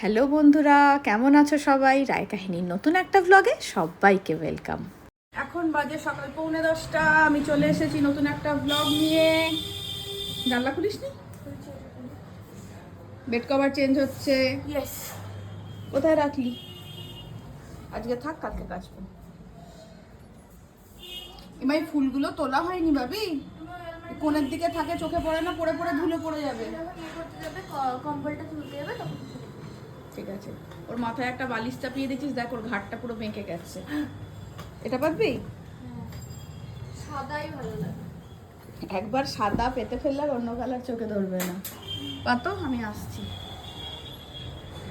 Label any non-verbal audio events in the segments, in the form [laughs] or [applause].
Hello বন্ধুরা কেমন আছো সবাই? রায় কাহিনীর নতুন একটা ব্লগে সবাইকে ওয়েলকাম এখন বাজে সকাল পৌনে দশটা আমি চলে এসেছি নতুন একটা ব্লগ নিয়ে। জানলা খুলিস নি বেড কভার চেঞ্জ হচ্ছে। ইয়েস কোথায় রাখলি? আজকে থাক কালকে কাচবো। এবার ফুলগুলো তোলা হয়নি ভাবি? কোণের দিকে থাকে চোখে পড়ে না পড়ে পড়ে ধুলে পড়ে যাবে। যখন করতে যাবে কম্বলটা তুলতে যাবে তখন ঠিক আছে ওর মাথায় একটা বালিশ চাপিয়ে দিচ্ছিস দেখ ওর ঘাটটা পুরো বেঁকে গেছে। এটা পারবি? সাদাই ভালো লাগে। একবার সাদা পেতে ফেললে আর অন্য কালার চোখে ধরবে না। পাতো আমি আসছি।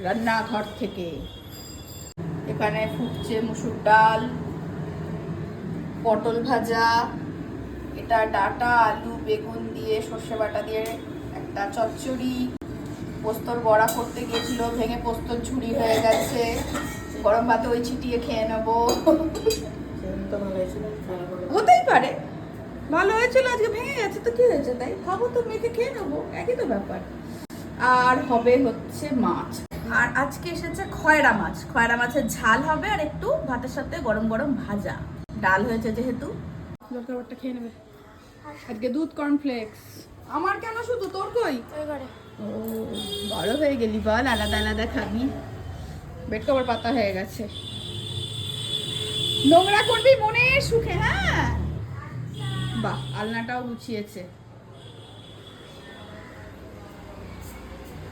রান্নাঘর থেকে। এখানে ফুটছে মুসুর ডাল পটল ভাজা এটা ডাটা আলু বেগুন দিয়ে সর্ষে বাটা দিয়ে একটা চচ্চড়ি। পোস্তর বড়া করতে গিয়েছিল ভেঙে পোস্তর ঝুড়ি হয়ে গেছে। গরম ভাতে ওই ছিটিয়ে খেয়ে নেব। হতেই পারে। ভালো হয়েছিল আজকে ভেঙে গেছে তো কি হয়েছে তাই? খাব তো মেখে খেয়ে নেব একই তো ব্যাপার। আর হবে হচ্ছে মাছ। আর আজকে এসেছে খয়রা মাছ। খয়রা মাছের ঝাল হবে আর একটু ভাতের সাথে গরম গরম ভাজা। ডাল হয়েছে যেহেতু। জলখাবারটা খেয়ে নেবে। আজকে দুধ কর্নফ্লেক্স আমার কেন শুধু? তোর কই? এবারে। ও বড় হয়ে গেলি বল আলাদা আলাদা খাবি। বেড কভার পাতা হয়ে গেছে। নোংরা করবি মনে সুখে হ্যাঁ? বাহ আলনাটাও গুছিয়েছে।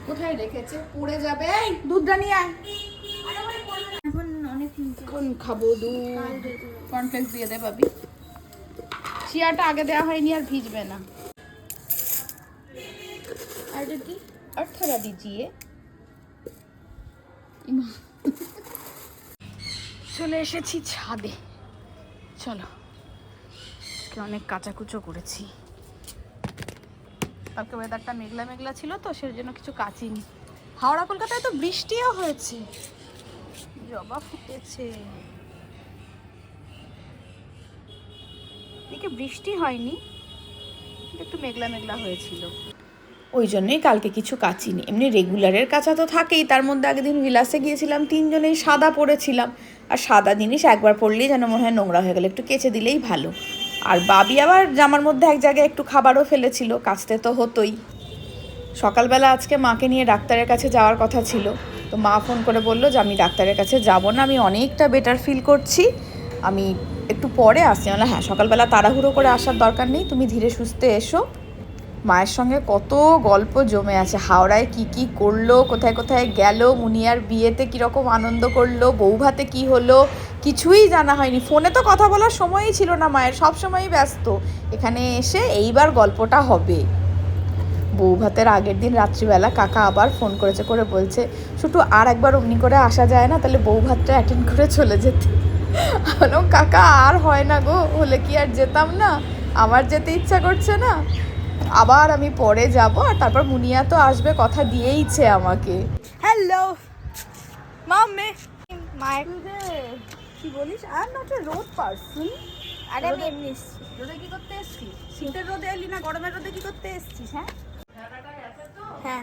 কোথায় রেখেছে? পড়ে যাবে। দুধটা নিয়ে আয়। এখন অনেক এখন খাব দুধ। কর্নফ্লেক্স দিয়ে দে পাবি চিয়াটা আগে দেওয়া হয়নি আর ভিজবে না। আর এটা কি और थोड़ा दीजिए চলে এসেছি ছাদে চলো আজকে অনেক কাচাকুচো করেছি কালকে ওয়েদারটা মেঘলা মেঘলা ছিল তো সেই জন্য কিছু কাচিনি হাওড়া কলকাতায় তো বৃষ্টিও হয়েছে জবা ফুটেছে এদিকে বৃষ্টি হয়নি কিন্তু একটু মেঘলা মেঘলা হয়েছিল ওই জন্যই কালকে কিছু কাচিনি। এমনি রেগুলারের কাঁচা তো থাকেই, তার মধ্যে আগের দিন বিলাসে গিয়েছিলাম, তিনজনেই সাদা পরেছিলাম। আর সাদা জিনিস একবার পরলেই যেন মনে হয় নোংরা হয়ে গেলে, একটু কেচে দিলেই ভালো। আর বাবি আবার জামার মধ্যে এক জায়গায় একটু খাবারও ফেলেছিল, কাচতে তো হতোই। সকালবেলা আজকে মাকে নিয়ে ডাক্তারের কাছে যাওয়ার কথা ছিল। তো মা ফোন করে বলল যে, আমি ডাক্তারের কাছে যাব না, আমি অনেকটা বেটার ফিল করছি। আমি একটু পরে আসছি। মানে হ্যাঁ সকালবেলা তাড়াহুড়ো করে আসার দরকার নেই, তুমি ধীরে সুস্থে এসো। মায়ের সঙ্গে কত গল্প জমে আছে, হাওড়ায় কি কি করল, কোথায় কোথায় গেল, মুনিয়ার বিয়েতে কীরকম আনন্দ করল বউ ভাতে কী হলো, কিছুই জানা হয়নি। ফোনে তো কথা বলার সময়ই ছিল না মায়ের, সব সময়ই ব্যস্ত। এখানে এসে এইবার গল্পটা হবে। বউ ভাতের আগের দিন রাত্রিবেলা কাকা আবার ফোন করেছে, করে বলছে শুধু আর একবার অমনি করে আসা যায় না, তাহলে বউ ভাতটা অ্যাটেন্ড করে চলে যেতে। কাকা, আর হয় না গো, হলে কি আর যেতাম না? আমার যেতে ইচ্ছা করছে না। আবার আমি পরে যাব আর তারপর মুনিয়া তো আসবে কথা দিয়েইছে আমাকে। হ্যালো মাম্মে মায়ের কি বলিস? আর নট এ রোড পার্সন আরে আমি এমনি রোদে কি করতে এসছিস? শীতের রোদে এলি না গরমের রোদে কি করতে এসছিস হ্যাঁ? হ্যাঁ।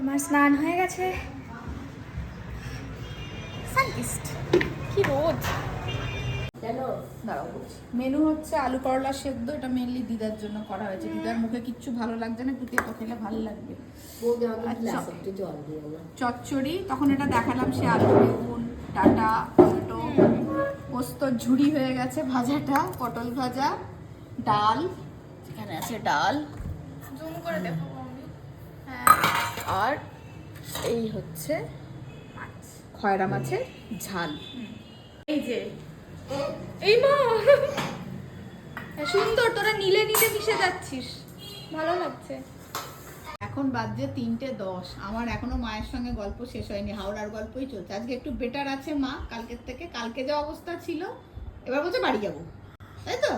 আমার স্নান হয়ে গেছে। সানকিস্ট কি রোদ? দাঁড়াও বলছি। মেনু হচ্ছে আলু করলা সেদ্ধ এটা মেনলি দিদার জন্য করা হয়েছে। দিদার মুখে কিচ্ছু ভালো লাগছে না একটু তেতো খেলে ভালো লাগবে। আচ্ছা। চচ্চড়ি তখন এটা দেখালাম সে আলু বেগুন ডাটা টমেটো পোস্ত ঝুড়ি হয়ে গেছে ভাজাটা পটল ভাজা ডাল এখানে আছে ডাল। জুম করে দেখো হ্যাঁ। আর এই হচ্ছে খয়রা মাছের ঝাল। এই যে এই মা। সুন্দর তোরা নীলে নীলে মিশে যাচ্ছিস। ভালো লাগছে। এখন বাজছে তিনটে দশ। আমার এখনও মায়ের সঙ্গে গল্প শেষ হয়নি হাওড়ার গল্পই চলছে। আজকে একটু বেটার আছে মা কালকের থেকে। কালকে যা অবস্থা ছিল এবার বলছে বাড়ি যাব। তাই তো?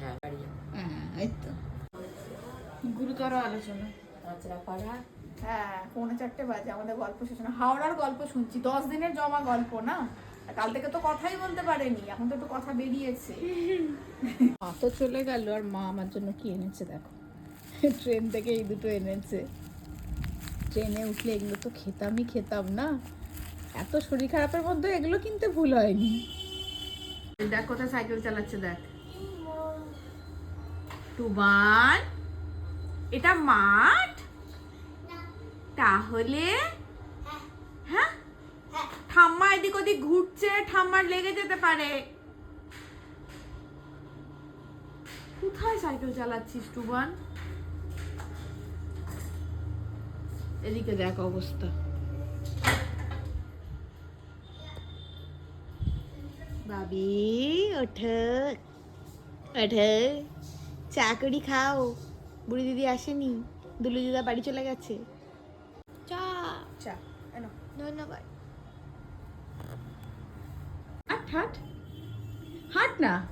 হ্যাঁ বাড়ি যাব। হ্যাঁ এই তো। গুরুতর আলোচনা। হ্যাঁ পৌনে চারটে বাজে আমাদের গল্প শেষ হাওড়ার গল্প শুনছি। দশ দিনের জমা গল্প না? কাল থেকে তো কথাই বলতে পারেনি এখন তো একটু কথা বেরিয়েছে। মা তো চলে গেল আর মা আমার জন্য কি এনেছে দেখো। ট্রেন থেকে এই দুটো এনেছে। ট্রেনে উঠলে এগুলো তো খেতামই খেতাম না। এত শরীর খারাপের মধ্যে এগুলো কিনতে ভুল হয়নি। দেখ কোথায় সাইকেল চালাচ্ছে দেখ। টুবান এটা মাঠ? তাহলে এদিক ওদিক ঘুরছে ঠাম্মার লেগে যেতে পারে। কোথায় সাইকেল চালাচ্ছিস টুবান? এদিকে দেখ অবস্থা। বাবি ওঠ। ওঠ। চা করি খাও। বুড়ি দিদি আসেনি। দুলু দিদা বাড়ি চলে গেছে। চা। চা এনো। ধন্যবাদ। হাট? হাট না?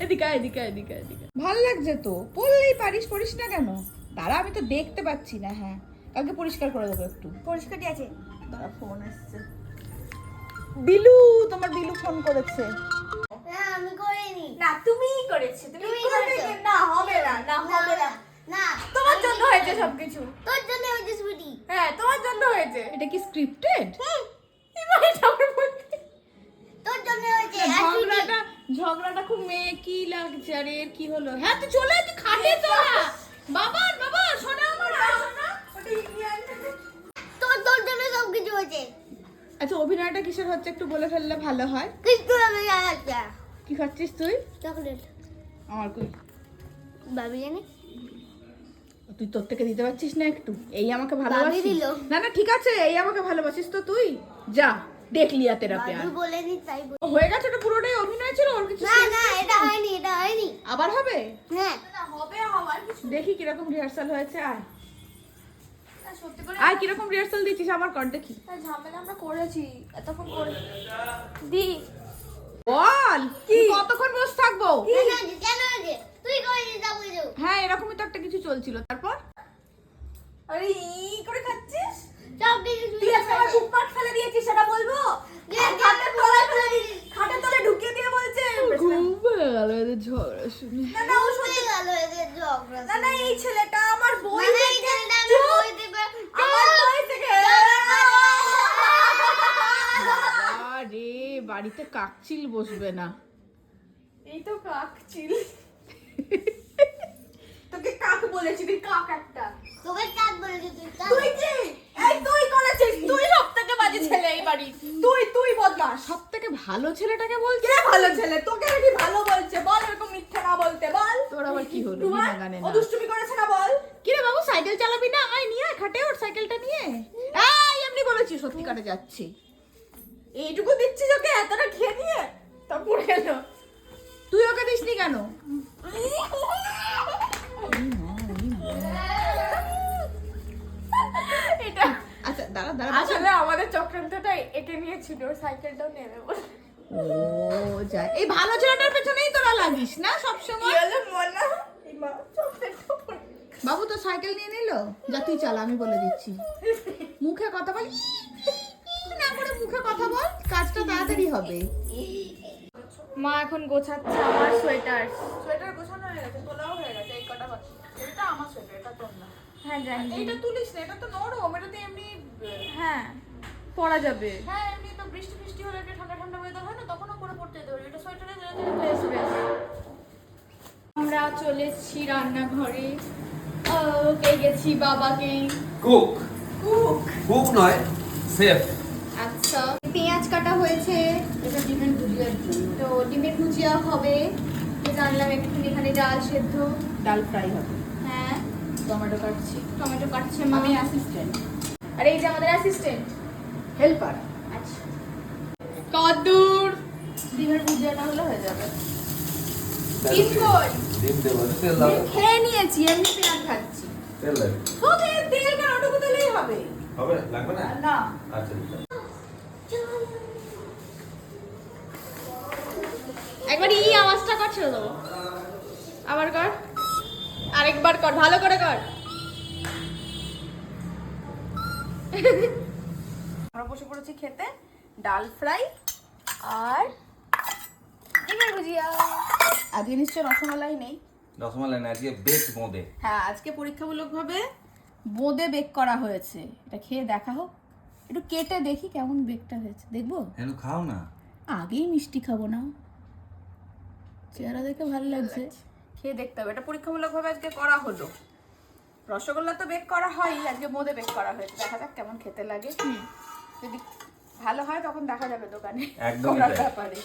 এদিকে এদিকে এদিকে এদিকে। ভালো লাগছে তো। পড়লেই পারিস পড়িস না কেন? দাঁড়া আমি তো দেখতে পাচ্ছি না হ্যাঁ। কালকে পরিষ্কার করে দেবো একটু। পরিষ্কারটি আছে। দাঁড়া ফোন আসছে। বিলু তোমার বিলু ফোন করেছে। না আমি করিনি। না তুমিই করেছ তুমি করেছ। না হবে না না হবে না। না। তোমার জন্য হয়েছে সবকিছু। তোর জন্য হয়েছে সুইটি হ্যাঁ তোমার জন্য হয়েছে। এটা কি স্ক্রিপ্টেড বলতে- তোর জন্য হয়েছে ঝগড়াটা ঝগড়াটা খুব মেয়ে কি লাগছে আরে এর কি হলো? হ্যাঁ তুই চলে তুই খাটে চলা বাবা বাবা শোনা আমার। তোর তোর জন্য সব কিছু হয়েছে। আচ্ছা অভিনয়টা কিসের হচ্ছে একটু বলে ফেললে ভালো হয়? কিছু হবে কি খাচ্ছিস তুই? চকলেট। আমার কই? ভাবি জানি তুই তোর থেকে দিতে পারছিস না একটু। এই আমাকে ভালোবাসিস? না না ঠিক আছে এই আমাকে ভালোবাসিস তো তুই। যা দেখ লিয়া তেরা প্যার ভাবি বলেনি তাই হয়ে গেছে এটা পুরোটাই? অভিনয় ছিল ওর কিছু না না এটা হয়নি এটা হয়নি। আবার হবে? হ্যাঁ। হবে হওয়ার কিছু দেখি কীরকম রিহার্সাল হয়েছে আয়। না, সত্যি করে কীরকম রিহার্সাল দিচ্ছিস? আমার কর দেখি। ঝামেলা আমরা করেছি এতক্ষণ করে দি। বল কি? কতক্ষণ বসে থাকব? কেন আছে কেন আছে তুই করিনি সব কিছু হ্যাঁ এরকমই তো একটা কিছু চলছিল তারপর? আরে ই করে খাচ্ছিস? সব কিছু তুই আজকে আমার বুকমার্ক ফেলে দিয়েছিস সেটা বলব? খাটের তলায় ফেলে দিয়েছিস। খাটের তলায় ঢুকিয়ে দিয়ে বলছে। এদের ঝগড়া শুনে। না না ও হয়ে গেল এদের ঝগড়া না না এই ছেলেটা আমার বই এই থেকে ছেলেটা আমি বই দেবে। আমার বই থেকে আরে বাড়িতে কাকচিল বসবে না। এই তো কাক ছিল [laughs] তোকে কাক বলেছি? তুই কাক একটা তোকে কাজ বলেছি? তুই কাজ তুই কি? এই তুই করেছিস? তুই সব থেকে বাজে ছেলে এই বাড়ি। তুই তুই বদমাস। সব থেকে ভালো ছেলেটাকে বলছে কে ভালো ছেলে? তোকে নাকি ভালো বলছে? বল এরকম মিথ্যা না বলতে বল। তোর আবার কি হলো? তোমার ও দুষ্টুমি করেছে না বল। কি রে বাবু সাইকেল চালাবি না? আয় নিয়ে খাটে ওর সাইকেলটা নিয়ে। এই এমনি বলেছি সত্যি কাটে যাচ্ছি। এইটুকু দিচ্ছিস ওকে? এতটা খেয়ে নিয়ে? তারপর এলো। তুই ওকে দিসনি কেন এটা আচ্ছা দাঁড়া দাঁড়া আসলে আমাদের চক্রান্তটা একে নিয়েছিল ওর সাইকেলটাও নেবে। ও যাই এই ভালো ছেলেটার পেছনেই তোরা লাগিস না সব সময় মনা? বাবু তো সাইকেল নিয়ে নিল? যা তুই চালা আমি বলে দিচ্ছি। মুখে কথা বল। না করে মুখে কথা বল। কাজটা তাড়াতাড়ি হবে। মা এখন গোছাচ্ছে আমার সোয়েটার। সোয়েটার গোছানো হয়ে গেছে তোলাও হয়ে গেছে এই কটা বাকি। এটা আমার সোয়েটার এটা তোর না। হ্যাঁ জানি এটা তুলিস না এটা তো নরম এটা তো এমনি হ্যাঁ পরা যাবে। হ্যাঁ এমনি তো বৃষ্টি বৃষ্টি হলে একটা ঠান্ডা ঠান্ডা ওয়েদার হয় না তখনও পরে পড়তে যেতে পারি। এটা সোয়েটারে বেশ বেশ। আমরা চলে এসেছি রান্নাঘরে। ও, পেয়ে গেছি বাবাকে। কুক কুক কুক নয় সেফ আচ্ছা। পেঁয়াজ কাটা হয়েছে এটা ডিমের ভুজিয়ার জন্য। তো ডিমের ভুজিয়া হবে জানলাম একটু এখানে ডাল সেদ্ধ। ডাল ফ্রাই হবে। টমেটো কাটছি। টমেটো কাটছে মা। আমি অ্যাসিস্ট্যান্ট আর এই যে আমাদের অ্যাসিস্ট্যান্ট হেল্পার আচ্ছা। কদ্দূর! ডিমের ভুজিয়াটা হলে হয়ে যাবে। ডিম কই? ডিম দেবো তেল দাও। খেয়ে নিয়েছি এমনি পেঁয়াজ খাচ্ছি তেল লাগবে তোকে তেল কেন? ওটুকু দিলেই হবে। হবে? না? লাগবে না? না। আচ্ছা একবার ই আওয়াজটা কর ছেড়ে দেবো আবার কর আরেকবার কর ভালো করে কর। আমরা বসে পড়েছি খেতে ডাল ফ্রাই আর ডিমের ভুজিয়া। আজকে নিশ্চয় রসমালাই নেই। রসমালাই না আজকে বেশ বোঁদে। হ্যাঁ আজকে পরীক্ষামূলকভাবে বোঁদে বেক করা হয়েছে। এটা খেয়ে দেখা হোক। একটু কেটে দেখি কেমন বেকটা হয়েছে। দেখব? হেনু খাও না। আগেই মিষ্টি খাব না। চেহারা দেখে ভালো লাগছে। খেয়ে দেখতে হবে। এটা পরীক্ষামূলকভাবে আজকে করা হলো। রসগোল্লা তো বেক করা হয়ই আজকে বোঁদে বেক করা হয়েছে। দেখা যাক কেমন খেতে লাগে। যদি ভালো হয় তখন দেখা যাবে দোকানে। করার ব্যাপারে।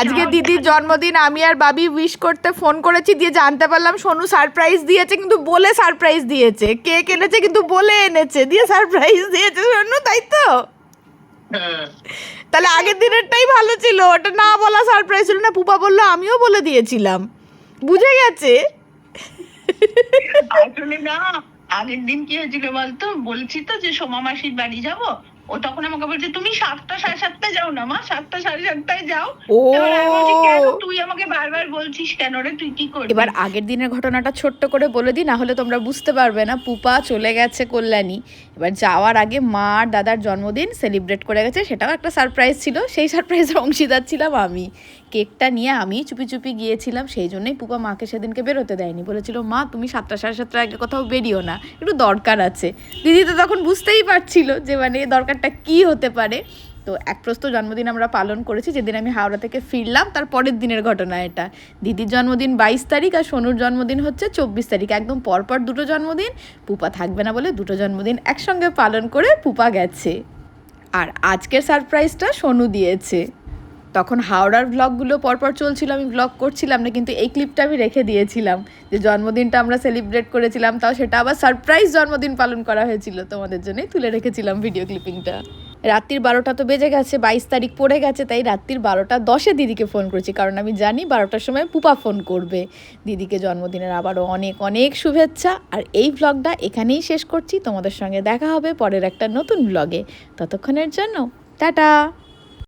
আজকে দিদির জন্মদিন আমি আর বাবি উইশ করতে ফোন করেছি দিয়ে জানতে পারলাম সোনু সারপ্রাইজ দিয়েছে কিন্তু বলে সারপ্রাইজ দিয়েছে। কেক এনেছে কিন্তু বলে এনেছে দিয়ে সারপ্রাইজ দিয়েছে সোনু তাই তো? [laughs] তাহলে আগের দিনেরটাই ভালো ছিল, ওটা না বলা সারপ্রাইজ ছিল না পুপা বলল, আমিও বলে দিয়েছিলাম। বুঝে গেছে? আসলে না, আগের দিন কি হয়েছিল বলতো? বলছি তো যে সোমা মাসির বাড়ি যাব ও তখন আমাকে বলছে তুমি সাতটা সাড়ে সাতটায় যাও না মা সাতটা সাড়ে সাতটায় যাও। ও। তুই আমাকে বারবার বলছিস কেন রে? তুই কি করবি? এবার আগের দিনের ঘটনাটা ছোট্ট করে বলে দিই না হলে তোমরা বুঝতে পারবে না। পুপা চলে গেছে কল্যাণী। এবার যাওয়ার আগে মা আর দাদার জন্মদিন সেলিব্রেট করে গেছে সেটাও একটা সারপ্রাইজ ছিল। সেই সারপ্রাইজের অংশীদার ছিলাম আমি। কেকটা নিয়ে আমি চুপি চুপি গিয়েছিলাম সেই জন্যই পুপা মাকে সেদিনকে বেরোতে দেয়নি। বলেছিল মা তুমি সাতটা সাড়ে সাতটার আগে কোথাও বেরিও না একটু দরকার আছে। দিদি তো তখন বুঝতেই পারছিল যে মানে দরকারটা কি হতে পারে? তো এক প্রস্ত জন্মদিন আমরা পালন করেছি, যেদিন আমি হাওড়া থেকে ফিরলাম, তার পরের দিনের ঘটনা এটা। দিদির জন্মদিন বাইশ তারিখ আর সোনুর জন্মদিন হচ্ছে চব্বিশ তারিখ। একদম পরপর দুটো জন্মদিন, পুপা থাকবে না বলে দুটো জন্মদিন একসঙ্গে পালন করে পুপা গেছে। আর আজকের সারপ্রাইজটা সোনু দিয়েছে। তখন হাওড়ার ব্লগগুলো পরপর চলছিল, আমি ব্লগ করছিলাম না, কিন্তু এই ক্লিপটা আমি রেখে দিয়েছিলাম যে জন্মদিনটা আমরা সেলিব্রেট করেছিলাম, তাও সেটা আবার সারপ্রাইজ জন্মদিন পালন করা হয়েছিল তোমাদের জন্যই তুলে রেখেছিলাম ভিডিও ক্লিপিংটা রাত্রির বারোটা তো বেজে গেছে, বাইশ তারিখ পড়ে গেছে, তাই রাত্রির বারোটা দশে দিদিকে ফোন করেছি, কারণ আমি জানি বারোটার সময় পুপা ফোন করবে। দিদিকে জন্মদিনের আবারও অনেক অনেক শুভেচ্ছা। আর এই ব্লগটা এখানেই শেষ করছি, তোমাদের সঙ্গে দেখা হবে পরের একটা নতুন ব্লগে ততক্ষণের জন্য, টাটা!